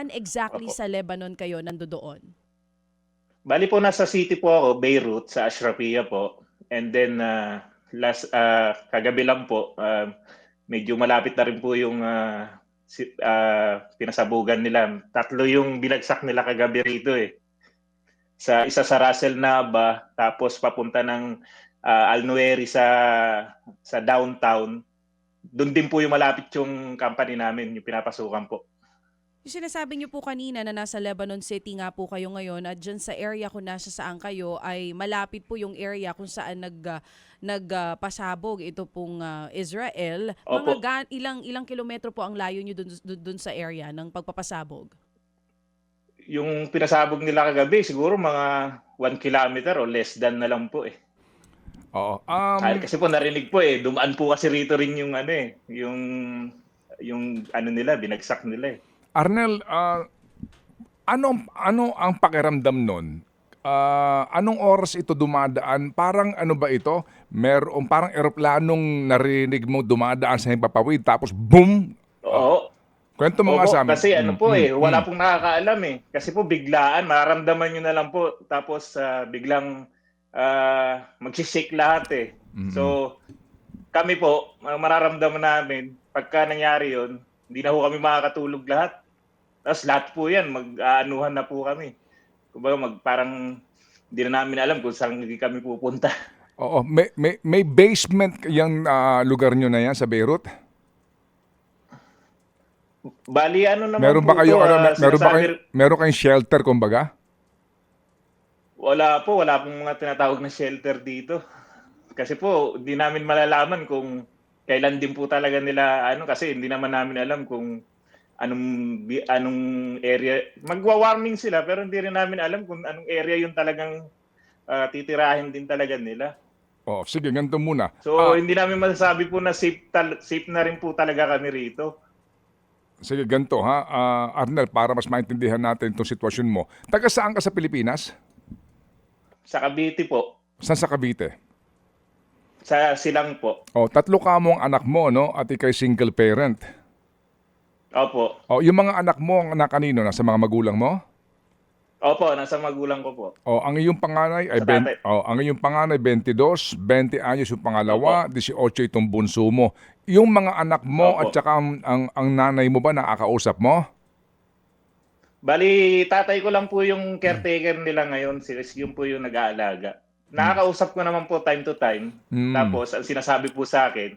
Saan exactly Opo. sa Lebanon kayo nandoon? Bali po nasa city po ako, Beirut, sa Ashrafia po. And then ah, last ah, kagabi lang po, ah, medyo malapit na rin po yung ah, si- ah, pinasabugan nila. Tatlo yung binagsak nila kagabi rito eh. Sa isa sa Russell Naba, tapos papunta ng ah, Al Nueri sa sa downtown. Doon din po yung malapit yung company namin, yung pinapasukan po. Yung sinasabi niyo po kanina na nasa Lebanon City nga po kayo ngayon at dyan sa area kung nasa saan kayo ay malapit po yung area kung saan nag ah, nagpasabog ito pong ah, Israel. Mga Opo. gan- ilang ilang kilometro po ang layo niyo dun, dun, dun sa area ng pagpapasabog? Yung pinasabog nila kagabi, siguro mga 1 kilometer o less than na lang po eh. Oo. Um, Ah, kasi po narinig po eh, dumaan po kasi rito rin yung ano eh, yung yung ano nila, binagsak nila eh. Arnel, ah, ano, ano ang pakiramdam nun? Ah, anong oras ito dumadaan? Parang ano ba ito? Meron parang eroplanong narinig mo dumadaan sa himpapawid tapos boom! Oo. Kwento mo nga Opo, sa amin. kasi ano Mm, po mm, eh, wala mm. pong nakakaalam eh. Kasi po biglaan, mararamdaman nyo na lang po. Tapos ah, biglang ah, magsishake lahat eh. Mm, So, kami po, mararamdaman namin, pagka nangyari yon hindi na po kami makakatulog lahat. Tapos lahat po yan, mag-aanuhan na po kami. Kumbaga, mag, parang hindi na namin alam kung saan kami pupunta. Oo, may, may, may basement yung ah, lugar nyo na yan sa Beirut? Bali, ano naman Meron ba kayo, to, ano, mer- meron ba kayo, meron kayong shelter kumbaga? Wala po, wala pong mga tinatawag na shelter dito. Kasi po, hindi namin malalaman kung kailan din po talaga nila ano kasi hindi naman namin alam kung anong anong area magwa-warming sila pero hindi rin namin alam kung anong area yung talagang ah, titirahin din talaga nila. Oh, sige, ganito muna. So Ah, hindi namin masasabi po na safe tal- safe na rin po talaga kami rito. sige, ganito ha. Ah, Arnel, para mas maintindihan natin itong sitwasyon mo. Taga saan ka sa Pilipinas? Sa Cavite po, Saan sa Cavite? sa Silang po. Oh, tatlo ka mo ang anak mo, no? At ikay single parent. Opo. Oh, yung mga anak mo, ang anak kanino? Nasa mga magulang mo? Opo, nasa magulang ko po. Oh, ang iyong panganay ay Sa ben, tatay. oh, ang iyong panganay 22, 20 anyos yung pangalawa, 18 itong bunso mo. Yung mga anak mo Opo. at saka ang, ang, ang nanay mo ba nakakausap mo? Bali, tatay ko lang po yung caretaker nila ngayon. Sila yun po yung nag-aalaga. Nakakausap ko naman po time to time. Mm. Tapos, ang sinasabi po sa akin,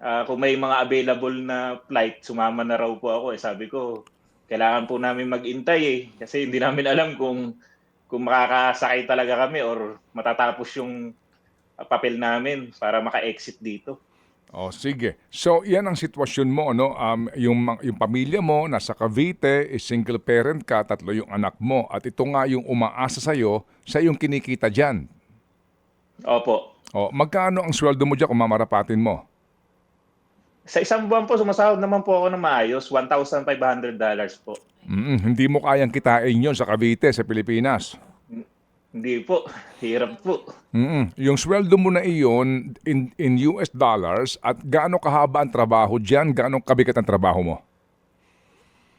ah, kung may mga available na flight, sumama na raw po ako. Eh, sabi ko, kailangan po namin mag-intay eh. Kasi hindi namin alam kung kung makakasakay talaga kami or matatapos yung papel namin para maka-exit dito. Oh, sige. So, yan ang sitwasyon mo, no? Um, yung, yung pamilya mo, nasa Cavite, is single parent ka, tatlo yung anak mo. At ito nga yung umaasa sa'yo, sa yung kinikita dyan. Opo. Oh, magkano ang sweldo mo dyan kung mamarapatin mo? Sa isang buwan po, sumasahod naman po ako ng maayos, $1,500 po. Mm, hindi mo kayang kitain yon sa Cavite, sa Pilipinas. Hindi po. Hirap po. Mm, yung sweldo mo na iyon in, in US dollars at gaano kahaba ang trabaho dyan, gaano kabigat ang trabaho mo?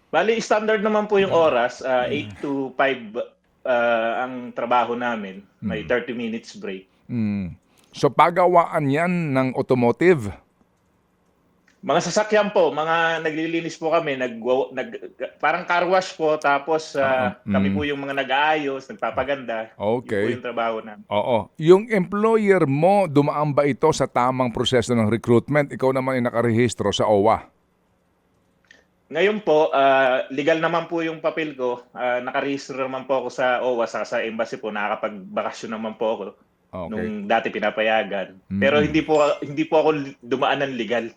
Bali, standard naman po yung oras. ah, 8 to 5 ah, ang trabaho namin. May 30 minutes break. Mm. So pagawaan yan ng automotive. Mga sasakyan po, mga naglilinis po kami, nag, nag parang car wash po, tapos Ah, mm. kami po yung mga nag-aayos, nagpapaganda. Yun po Okay. yung trabaho namin. Oo. Yung employer mo, dumaan ba ito sa tamang proseso ng recruitment? Ikaw naman ay nakarehistro sa OWA. Ngayon po, ah, legal naman po yung papel ko. Uh, nakarehistro naman po ako sa OWA, sa, sa embassy po, nakakapag-bakasyon naman po ako. Okay. Nung dati pinapayagan. Mm. Pero hindi po hindi po ako dumaan ng legal.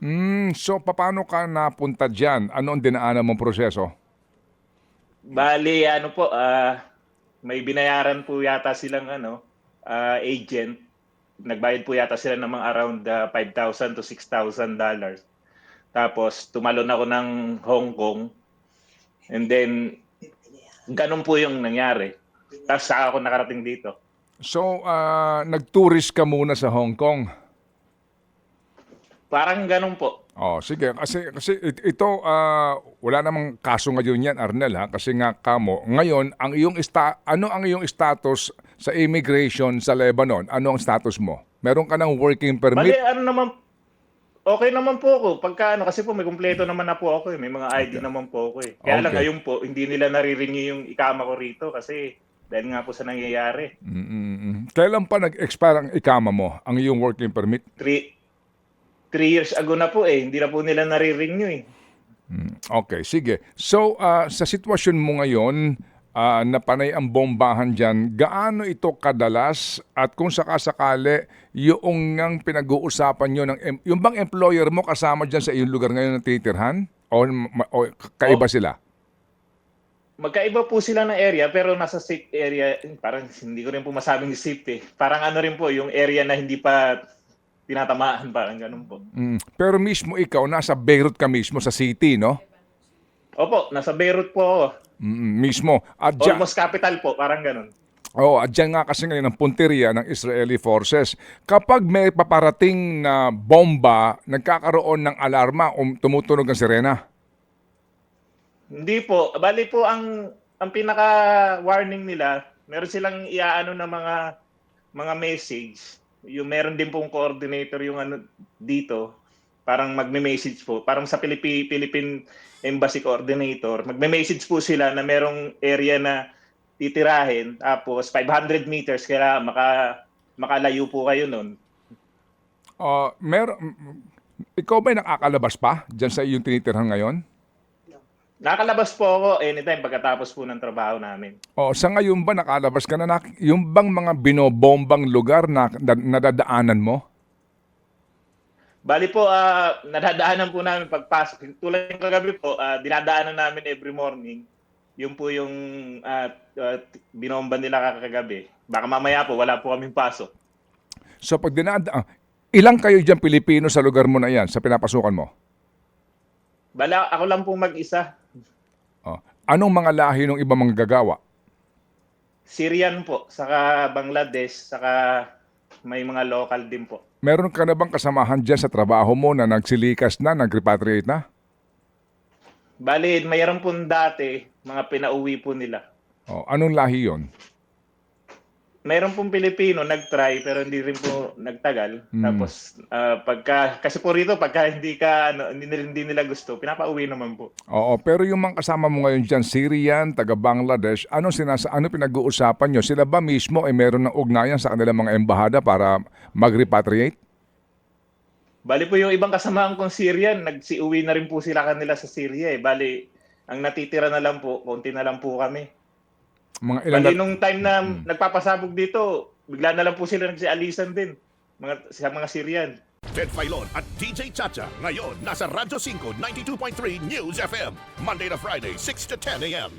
Mm, so paano ka napunta dyan? Ano ang dinaanan mong proseso? Bali, ano po, ah, may binayaran po yata silang ano, ah, agent. Nagbayad po yata sila ng mga around ah, 5,000 to 6,000 dollars. Tapos tumalon ako ng Hong Kong. And then ganun po yung nangyari. Tapos saka ako nakarating dito. So, ah, nag-tourist ka muna sa Hong Kong. Parang ganun po. Oh, sige. Kasi, kasi it- ito, ah, wala namang kaso ngayon yan, Arnel, ha? Kasi nga kamo, ngayon, ang iyong sta- ano ang iyong status sa immigration sa Lebanon? Ano ang status mo? Meron ka ng working Bali, permit? ano naman, okay naman po ako. Pagka ano, kasi po may kumpleto naman na po ako eh. May mga ID Okay. naman po ako eh. Kaya lang Okay. ngayon po, hindi nila nariringi yung ikama ko rito kasi dahil nga po sa nangyayari. Mm-mm. Kailan pa nag-expire ang ikama mo, ang iyong working permit? Three, three years ago na po eh. Hindi na po nila nariringi eh. Mm, Okay, sige. So, ah, sa sitwasyon mo ngayon, ah, na panay ang bombahan dyan, gaano ito kadalas at kung sakasakali, yung ang pinag-uusapan nyo, ng, yung bang employer mo kasama dyan sa iyong lugar ngayon na titirhan? O, o kaiba Oh. sila? Magkaiba po sila ng area pero nasa safe area. Parang hindi ko rin po masabing safe eh. Parang ano rin po, yung area na hindi pa tinatamaan. Parang ganun po. Mm. Pero mismo ikaw, nasa Beirut ka mismo sa city, no? Opo, nasa Beirut po ako. Mm, mismo. At dyan, Almost capital po, parang ganun. Oh, at dyan nga kasi ngayon ang punteriya ng Israeli forces. Kapag may paparating na bomba, nagkakaroon ng alarma o tumutunog ang sirena. Hindi po. Bali po ang ang pinaka warning nila, meron silang iaano na mga mga message. Yung meron din pong coordinator yung ano dito, parang magme-message po. Parang sa Philippi, Philippine Embassy coordinator, magme-message po sila na merong area na titirahin tapos 500 meters kaya maka makalayo po kayo nun. Oh, mer ikaw ba nakakalabas pa dyan sa iyong tinitirhan ngayon? Nakalabas po ako anytime pagkatapos po ng trabaho namin. O sa ngayon ba nakalabas ka na? Nak- yung bang mga binobombang lugar na, na nadadaanan mo? Bali po, ah, nadadaanan po namin pagpasok. Tulad ng kagabi po, ah, dinadaanan namin every morning. Yun po yung ah, ah, binomba nila kakagabi. Baka mamaya po, wala po kaming pasok. So pag dinada, ah, ilang kayo dyan Pilipino sa lugar mo na yan, sa pinapasukan mo? Bala, ako lang po mag-isa. Anong mga lahi ng ibang mga gagawa? Syrian po, saka Bangladesh, saka may mga local din po. Meron ka na bang kasamahan dyan sa trabaho mo na nagsilikas na, nag-repatriate na? Bali, mayroon po dati, mga pinauwi po nila. Oh, anong lahi yon? Mayroon pong Pilipino nag-try pero hindi rin po nagtagal. Hmm. Tapos ah, pagka kasi po rito pagka hindi ka ano, hindi, hindi nila gusto, pinapauwi naman po. Oo, pero yung mga kasama mo ngayon dyan, Syrian, taga Bangladesh, anong sinasa, ano pinag-uusapan nyo? Sila ba mismo ay meron ng ugnayan sa kanilang mga embahada para mag-repatriate? Bali po yung ibang kasamahan kong Syrian, nagsiuwi na rin po sila kanila sa Syria eh. Bali, ang natitira na lang po, konti na lang po kami. Mga ilan Bali nung time na Hmm. nagpapasabog dito, bigla na lang po sila nagsialisan din. Mga, sa mga Syrian. Ted Filon at DJ Chacha. Ngayon, nasa Radyo 5, 92.3 News FM. Monday to Friday, 6 to 10 a.m.